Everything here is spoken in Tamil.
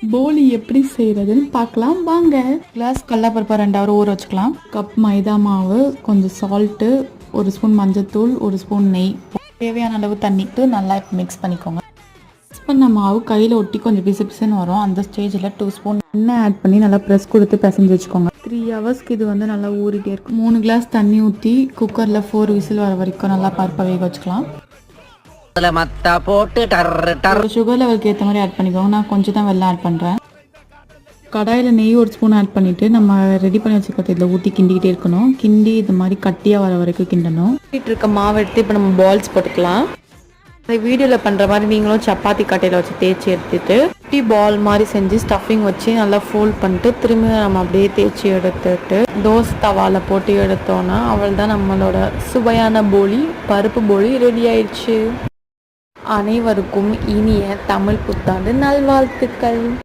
போலி எப்படி செய்யறதுன்னு பார்க்கலாம். வாங்க. கிளாஸ் கடலப்பருப்பை ரெண்டு ஹவர் ஊற வச்சுக்கலாம். கப் மைதா மாவு கொஞ்சம் சால்ட்டு ஒரு ஸ்பூன் மஞ்சத்தூள் ஒரு ஸ்பூன் நெய். தேவையான அளவு தண்ணிட்டு நல்லா இப்போ மிக்ஸ் பண்ணிக்கோங்க. மிக்ஸ் பண்ண மாவு கையில் ஒட்டி கொஞ்சம் பிசு பிசுன்னு வரும். அந்த ஸ்டேஜில் டூ ஸ்பூன் எண்ணெய் ஆட் பண்ணி நல்லா ப்ரெஸ் கொடுத்து பிசைஞ்சு வச்சுக்கோங்க. த்ரீ ஹவர்ஸ்க்கு இது வந்து நல்லா ஊறிட்டே இருக்கும். மூணு கிளாஸ் தண்ணி ஊற்றி குக்கரில் ஃபோர் விசில் வர வரைக்கும் நல்லா பருப்பை வேக வச்சுக்கலாம். அதுல மத்தா போட்டு டர் டர். சுகர் லெவலுக்கு ஏற்ற மாதிரி ஆட் பண்ணிக்கோங்க. நான் கொஞ்சம் தான் வெள்ளம் ஆட் பண்ணுறேன் கடாயில் நெய் ஒரு ஸ்பூன் ஆட் பண்ணிவிட்டு நம்ம ரெடி பண்ணி வச்சுக்கிறது இதில் ஊற்றி கிண்டிக்கிட்டே இருக்கணும். கிண்டி இது மாதிரி கட்டியாக வர வரைக்கும் கிண்டணும். கிண்டிட்டு இருக்க மாவு எடுத்து இப்போ நம்ம பால்ஸ் போட்டுக்கலாம். இந்த வீடியோவில் பண்ணுற மாதிரி நீங்களும் சப்பாத்தி கட்டையில் வச்சு தேய்ச்சி எடுத்துட்டு குட்டி பால் மாதிரி செஞ்சு ஸ்டஃபிங் வச்சு நல்லா ஃபோல்ட் பண்ணிட்டு திரும்ப நம்ம அப்படியே தேய்ச்சி எடுத்துட்டு தோசை தவாவில் போட்டு எடுத்தோன்னா அவள் தான் நம்மளோட சுவையான போலி பருப்பு போலி ரெடி ஆயிடுச்சு. அனைவருக்கும் இனிய தமிழ் புத்தாண்டு நல்வாழ்த்துக்கள்.